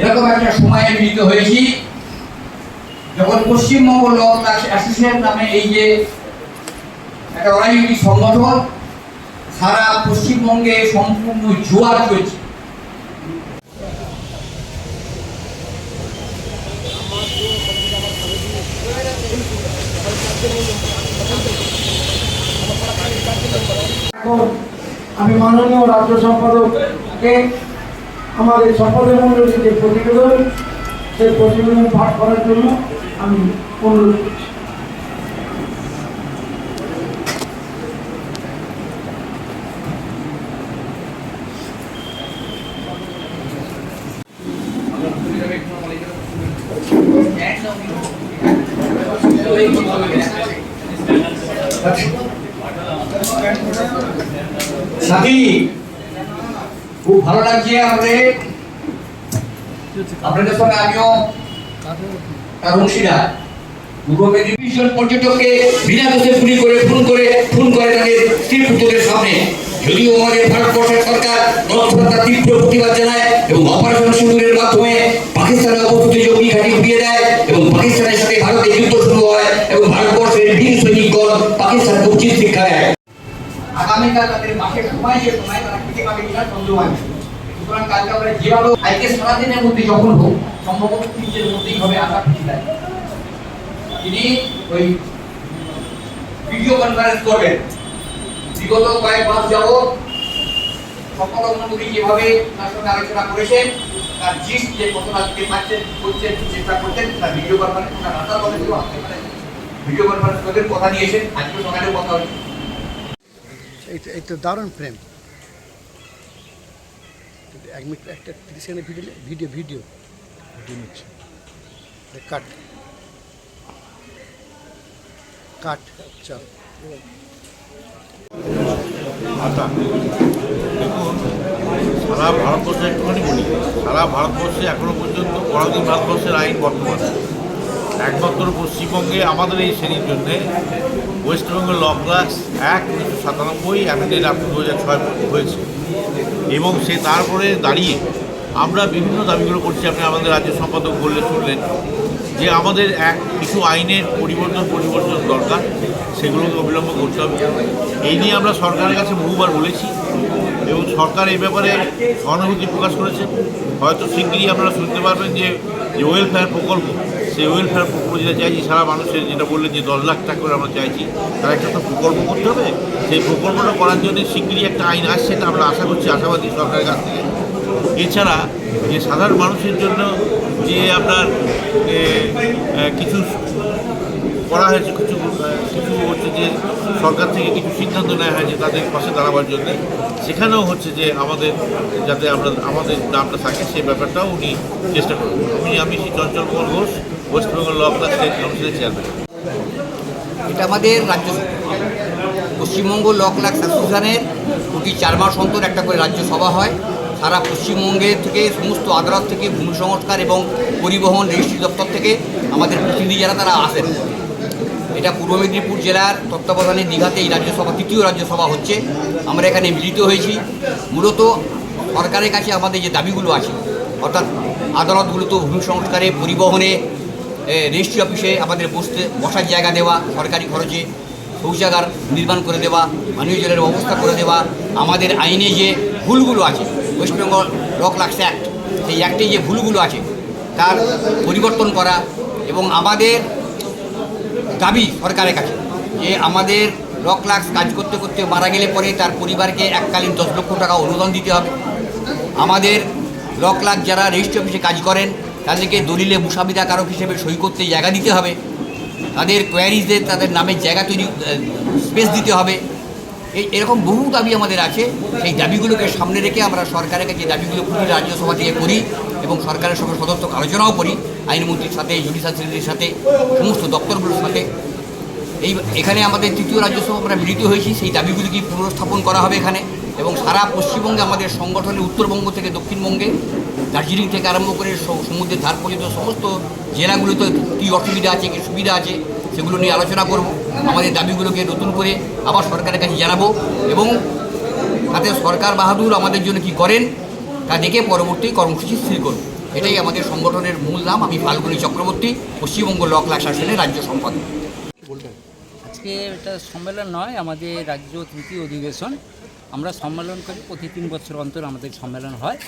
এরকম একটা সময়ে মিলিত হয়েছি, যখন পশ্চিমবঙ্গ ল অ্যাসোসিয়েশন নামে এই যে একটা অরাজনৈতিক সংগঠন, সারা পশ্চিমবঙ্গে সম্পূর্ণ জোয়ার চলছে। আমি মাননীয় রাজ্য সম্পাদককে আমাদের সম্পাদক মন্ডলীর যে প্রতিবেদন সেই প্রতিবেদন পাঠ করার জন্য আমি অনুরোধ করছি। সাথী খুব ভালো লাগছে আমাদের। আপনাদের সঙ্গে আমিও অংশীদার। পূর্ব মেদিনীপুর পর্যটককে বিনা দোষে করে, খুন করে খুন করে তাদের স্ত্রী পুত্রদের সামনে। যদিও আমাদের ভারতবর্ষের সরকার তৎপরতা তীব্র প্রতিবাদ জানায় এবং অপারেশন সিঁদুরের মাধ্যমে পাকিস্তানে অবস্থিত জঙ্গি ঘাঁটি দেয় এবং পাকিস্তানের সাথে ভারতের যুদ্ধ শুরু হয় এবং ভারতবর্ষের বীর সৈনিকগণ পাকিস্তানকে উচিত শিক্ষা দেয় আগামীকাল তাদের সময় সময় তারা খেতে পাবে কিনা সন্দেহ আছে সুতরাং কালকে আমরা যেভাবে আজকে সারাদিনের মধ্যে যখন হোক সম্ভবত তিনটের মধ্যেই হবে আশা তিনি ওই ভিডিও কনফারেন্স করবেন বিগত কয়েক মাস যেভাবে তার সঙ্গে আলোচনা করেছেন তার যে ঘটনা দিতে পারছেন করছেন চেষ্টা করছেন তার ভিডিও কনফারেন্স তার আশা করে ভিডিও কনফারেন্স করে কথা দিয়েছেন আজকে সকালে কথা হয়েছে এই দারুণ ফ্রেম এক মিনিট একটা তিরিশ সেকেন্ডের ভিডিও ভিডিও ভিডিও ভিডিও নিচ্ছে। কাট কাট চল। আচ্ছা। দেখুন সারা ভারতবর্ষে একটুখানি বলি। সারা ভারতবর্ষে এখনও পর্যন্ত পরাধীন ভারতবর্ষের আইন বর্তমান। একমাত্র পশ্চিমবঙ্গে আমাদের এই শ্রেণির জন্যে ওয়েস্টবেঙ্গল ল ক্লাস এক উনিশশো সাতানব্বই অ্যামেন্ডেড আপ দু হাজার ছয় হয়েছে। এবং সে তারপরে দাঁড়িয়ে আমরা বিভিন্ন দাবিগুলো করছি, আপনি আমাদের রাজ্য সম্পাদক বললে শুনলেন, যে আমাদের এক কিছু আইনের পরিবর্তন পরিবর্তন দরকার সেগুলোকে অবিলম্ব করতে হবে। এই নিয়ে আমরা সরকারের কাছে বহুবার বলেছি এবং সরকার এই ব্যাপারে সহানুভূতি প্রকাশ করেছে। হয়তো শিগগিরই আপনারা শুনতে পারবেন যে ওয়েলফেয়ার প্রকল্প সেই ওয়েলফেয়ার প্রকল্প যেটা চাইছি, সারা মানুষের যেটা বললেন যে দশ লাখ টাকা করে আমরা চাইছি, তার একটা তো প্রকল্প করতে হবে। সেই প্রকল্পটা করার জন্য শিগগিরই একটা আইন আসছে, এটা আমরা আশা করছি আশাবাদী সরকারের কাছ থেকে। এছাড়া যে সাধারণ মানুষের জন্য যে আপনার কিছু করা হয়েছে, কিছু কিছু হচ্ছে যে সরকার থেকে কিছু সিদ্ধান্ত নেওয়া হয়েছে তাদের পাশে দাঁড়াবার জন্য, সেখানেও হচ্ছে যে আমাদের যাতে আমরা, আমাদের দামটা থাকে, সেই ব্যাপারটাও উনি চেষ্টা করবেন। আমি আমি চঞ্চল কুমার ঘোষ চেয়ারম্যান এটা আমাদের রাজ্য পশ্চিমবঙ্গ ল ক্লাস অ্যাসোসিয়েশনের প্রতি চার মাস অন্তর একটা করে রাজ্য সভা হয়। সারা পশ্চিমবঙ্গে থেকে সমস্ত আদালত থেকে ভূমি সংস্কার এবং পরিবহন রেজিস্ট্রি দপ্তর থেকে আমাদের প্রতিনিধি যারা তারা আসেন। এটা পূর্ব মেদিনীপুর জেলার তত্ত্বাবধানে দীঘাতে এই রাজ্যসভা, তৃতীয় রাজ্যসভা হচ্ছে। আমরা এখানে মিলিত হয়েছি। মূলত সরকারের কাছে আমাদের যে দাবিগুলো আছে, অর্থাৎ আদালতগুলোতে ভূমি সংস্কারে, পরিবহনে রেজিস্ট্রি অফিসে আমাদের বসতে, বসার জায়গা দেওয়া, সরকারি খরচে শৌচাগার নির্মাণ করে দেওয়া, পানীয় জলের ব্যবস্থা করে দেওয়া, আমাদের আইনে যে ভুলগুলো আছে West Bengal law class act সেই অ্যাক্টে যে ভুলগুলো আছে, তার পরিবর্তন করা এবং আমাদের দাবি সরকারের কাছে যে আমাদের ল লাক্স কাজ করতে করতে মারা গেলে পরে তার পরিবারকে এককালীন দশ লক্ষ টাকা অনুদান দিতে হবে। আমাদের ল ক্লাস যারা রেজিস্ট্রি অফিসে কাজ করেন তাদেরকে দলিলে মুসাবিদা কারক হিসেবে সই করতে জায়গা দিতে হবে। তাদের কোয়ারিজে তাদের নামের জায়গা তৈরি স্পেস দিতে হবে। এই, এরকম বহু দাবি আমাদের আছে। সেই দাবিগুলোকে সামনে রেখে আমরা সরকারের কাছে দাবিগুলো প্রতি রাজ্যসভা থেকে করি এবং সরকারের সঙ্গে সদস্য আলোচনাও করি, আইনমন্ত্রীর সাথে জুডিশিয়াল সেক্রেটারির সাথে, সমস্ত দপ্তরগুলোর সাথে। এই, এখানে আমাদের তৃতীয় রাজ্যসভা আমরা মিলিত হয়েছি। সেই দাবিগুলিকে পুনরস্থাপন করা হবে এখানে? এবং সারা পশ্চিমবঙ্গে আমাদের সংগঠনের উত্তরবঙ্গ থেকে দক্ষিণবঙ্গে দার্জিলিং থেকে আরম্ভ করে সমুদ্রের ধার পর্যন্ত সমস্ত জেলাগুলোতে কী অসুবিধা আছে, কী সুবিধা আছে, সেগুলো নিয়ে আলোচনা করব। আমাদের দাবিগুলোকে নতুন করে আবার সরকারের কাছে জানাব এবং তাতে সরকার বাহাদুর আমাদের জন্য কি করেন, তা দেখে পরবর্তী কর্মসূচি স্থির করব। এটাই আমাদের সংগঠনের মূল নাম। আমি ফাল্গুনী চক্রবর্তী, পশ্চিমবঙ্গ লক লাক শাসনের রাজ্য সম্পাদক। আজকে এটা সম্মেলন নয়, আমাদের রাজ্য তৃতীয় অধিবেশন। আমরা সম্মেলন করি, প্রতি তিন বছর অন্তর আমাদের সম্মেলন হয়।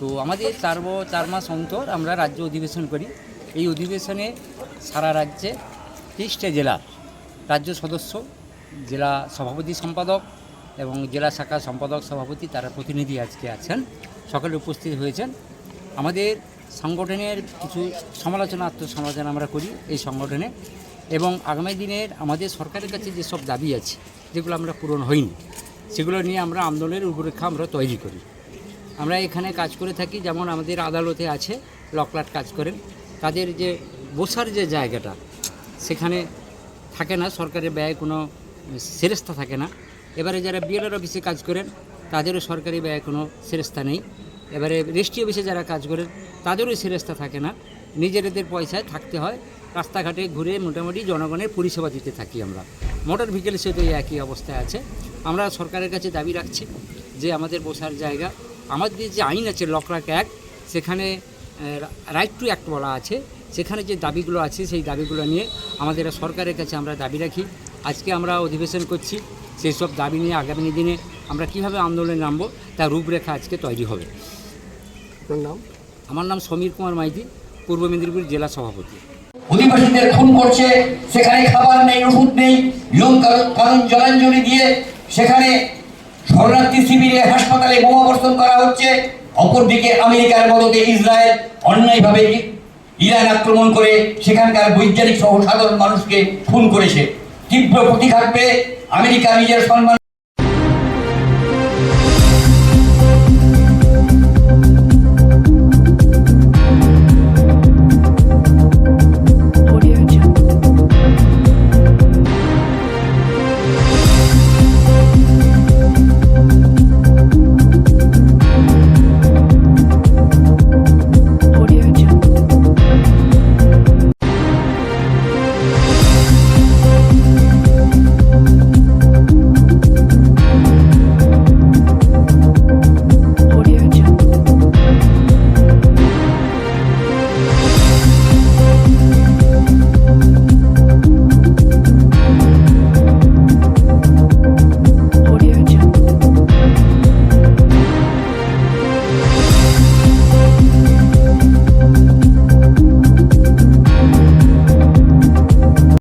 তো আমাদের চার চার মাস অন্তর আমরা রাজ্য অধিবেশন করি। এই অধিবেশনে সারা রাজ্যে তেইশটা জেলার রাজ্য সদস্য, জেলা সভাপতি সম্পাদক এবং জেলা শাখা সম্পাদক সভাপতি তারা প্রতিনিধি আজকে আছেন। সকলে উপস্থিত হয়েছেন। আমাদের সংগঠনের কিছু সমালোচনা, আত্মসমালোচনা আমরা করি এই সংগঠনে এবং আগামী দিনের আমাদের সরকারের কাছে যেসব দাবি আছে, যেগুলো আমরা পূরণ হয়নি সেগুলো নিয়ে আমরা আন্দোলনের রূপরেখা আমরা তৈরি করি। আমরা এখানে কাজ করে থাকি, যেমন আমাদের আদালতে আছে, লকলাট কাজ করেন। তাদের যে বসার যে জায়গাটা, সেখানে থাকে না, সরকারের ব্যয় কোনো সেরেস্তা থাকে না। এবারে যারা বিএলআর অফিসে কাজ করেন, তাদেরও সরকারি ব্যয় কোনো সেরেস্তা নেই। এবারে রেস্টি অফিসে যারা কাজ করেন, তাদেরও সেরেস্তা থাকে না। নিজেদের পয়সায় থাকতে হয়, রাস্তাঘাটে ঘুরে মোটামুটি জনগণের পরিষেবা দিতে থাকি আমরা। মোটর ভেহিকেল সেটা একই অবস্থায় আছে। আমরা সরকারের কাছে দাবি রাখছি যে আমাদের বসার জায়গা আমাদের যে আইন আছে লকরাক অ্যাক্ট সেখানে রাইট টু অ্যাক্ট বলা আছে। সেখানে যে দাবিগুলো আছে সেই দাবিগুলো নিয়ে আমাদের সরকারের কাছে আমরা দাবি রাখি। আজকে আমরা অধিবেশন করছি সেই সব দাবি নিয়ে আগামী দিনে আমরা কীভাবে আন্দোলনে নামবো তার রূপরেখা আজকে তৈরি হবে। নাম? আমার নাম সমীর কুমার মাইতি পূর্ব মেদিনীপুর জেলা সভাপতি। অধিবাসীদের খুন করছে সেখানে খাবার নেই ওষুধ নেই কানুন জলাঞ্জলি দিয়ে সেখানে শরণার্থী শিবিরে হাসপাতালে বোমাবর্ষণ করা হচ্ছে। অপরদিকে আমেরিকার মদতে ইসরায়েল অন্যায়ভাবে ইরান আক্রমণ করে সেখানকার বৈজ্ঞানিক সহ সাধারণ মানুষকে খুন করেছে। তীব্র প্রতিঘাত পেয়ে আমেরিকা নিজের সম্মান